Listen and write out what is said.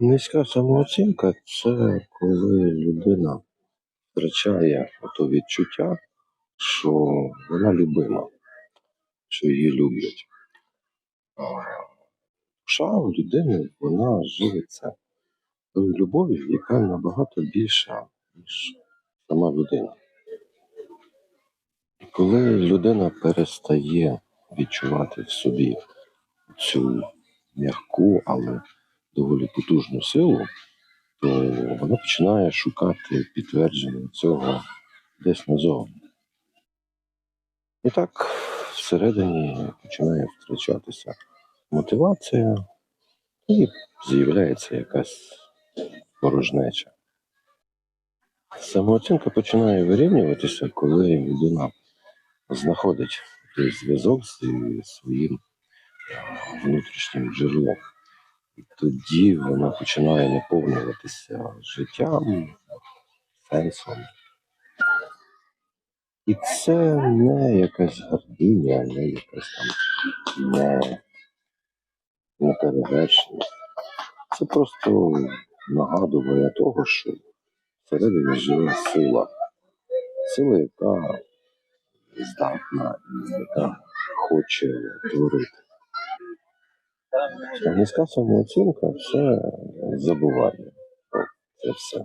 Низька самооцінка це коли людина втрачає то відчуття, що вона любима, що її люблять. Душа у людини вона живиться тою любов'ю, яка набагато більша, ніж сама людина. Коли людина перестає відчувати в собі цю м'яку, але доволі потужну силу, то вона починає шукати підтвердження цього десь назовні. І так всередині починає втрачатися мотивація і з'являється якась порожнеча. Самооцінка починає вирівнюватися, коли людина знаходить той зв'язок зі своїм е, внутрішнім джерелом. І тоді вона починає наповнюватися життям, сенсом. І це не якась гординя, не якась там не, неперевершеність. Це просто нагадування того, що всередині живе сила. Сила, яка здатна і яка хоче творити. Низька самооцінка це забування. це все.